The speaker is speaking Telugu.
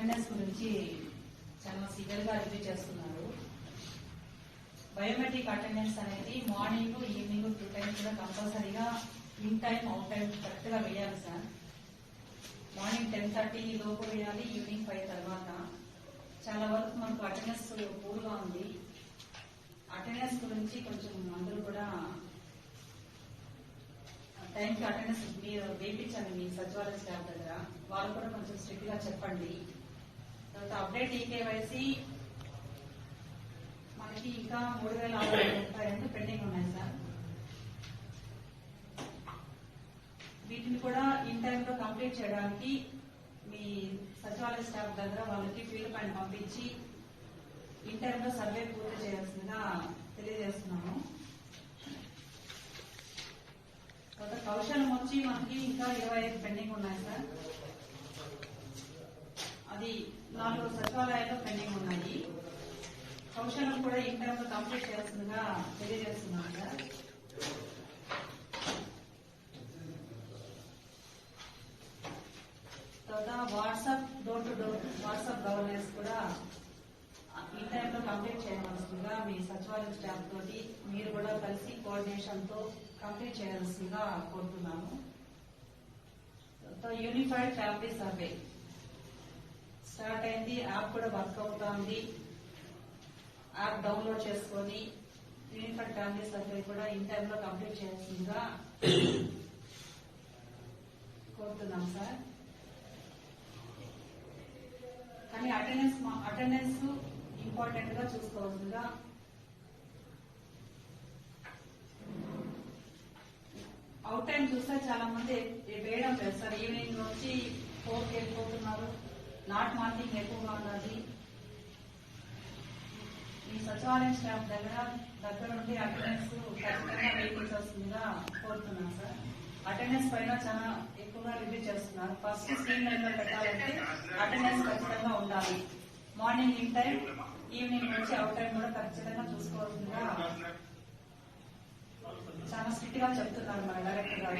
అటెండెన్స్ గురించి చాలా సివియర్గా రివ్యూ చేస్తున్నారు. బయోమెట్రిక్ అటెండెన్స్ అనేది మార్నింగ్ ఈవినింగ్ టూ టైమ్స్ కూడా కంపల్సరీగా ఇన్ టైం అవుట్ టైం కరెక్ట్గా వేయాలి సార్. మార్నింగ్ టెన్ థర్టీ లోపు వేయాలి ఈవినింగ్ ఫైవ్ తర్వాత. చాలా వరకు మనకు అటెండెన్స్ పూర్గా ఉంది. అటెండెన్స్ గురించి కొంచెం అందరూ కూడా టైంకి అటెండెన్స్ మీరు వేయించండి మీ సచివాలయ స్టాఫ్ దగ్గర. వాళ్ళు కూడా కొంచెం స్ట్రిక్ట్గా చెప్పండి. తర్వాత అప్డేట్ ఈకేవైసీ మనకి ఇంకా మూడు వేల ఆరు వందల ముప్పై రెండు పెండింగ్ ఉన్నాయి సార్. వీటిని కూడా ఇన్ టైంలో కంప్లీట్ చేయడానికి మీ సచివాలయ స్టాఫ్ దగ్గర వాళ్ళకి ఫీల్డ్ పైన పంపించి ఇన్ టైంలో సర్వే పూర్తి చేయాల్సిందిగా తెలియజేస్తున్నాము. తర్వాత కౌశలం వచ్చి మనకి ఇంకా ఇరవై ఐదు పెండింగ్ ఉన్నాయి సార్. నాలుగు సచివాలయాల్లో పెండింగ్ ఉన్నాయి. ఫంక్షన్ కూడా ఈ టైంలో కంప్లీట్ చేయాల్సిందిగా తెలియజేస్తున్నాను సార్ తర్వాత WhatsApp door to door WhatsApp governance కూడా ఈ టైంలో కంప్లీట్ చేయవలసిందిగా మీ సచివాలయం స్టాఫ్ తోటి మీరు కూడా కలిసి కోఆర్డినేషన్తో కంప్లీట్ చేయాల్సిందిగా కోరుతున్నాను యూనిఫైడ్ ఫ్యామిలీ సర్వే స్టార్ట్ అయింది. యాప్ కూడా వర్క్ అవుతోంది. యాప్ డౌన్లోడ్ చేసుకొని యూనిఫైడ్ ఫ్యామిలీ సర్వే కూడా ఇన్ టైంలో కంప్లీట్ చేయాల్సిందిగా కోరుతున్నాం సార్. కానీ అటెండెన్స్ అటెండెన్స్ ఇంపార్టెంట్గా చూసుకోవాల్సిందిగా అవుట్ టైం చూస్తే చాలా మంది వేయడం లేదు సార్. ఈవినింగ్ నుంచి ఫోర్కి వెళ్ళిపోతున్నారు. నాట్ మార్కింగ్ ఎక్కువగా ఉన్నది ఈ సచివాలయం స్టాఫ్ దగ్గర దగ్గర నుండి అటెండెన్స్ ఖచ్చితంగా వేయించాల్సిందిగా కోరుతున్నాను సార్. అటెండెన్స్ పైన చాలా ఎక్కువగా రివ్యూ చేస్తున్నారు. ఫస్ట్ స్క్రీన్ లైన్ పెట్టాలంటే అటెండెన్స్ ఖచ్చితంగా ఉండాలి. మార్నింగ్ ఇన్ టైం ఈవినింగ్ నుంచి అవుట్ టైం కూడా ఖచ్చితంగా చూసుకోవాల్సిందిగా చాలా స్ట్రిక్ట్గా చెప్తున్నారు మన డైరెక్టర్ గారు.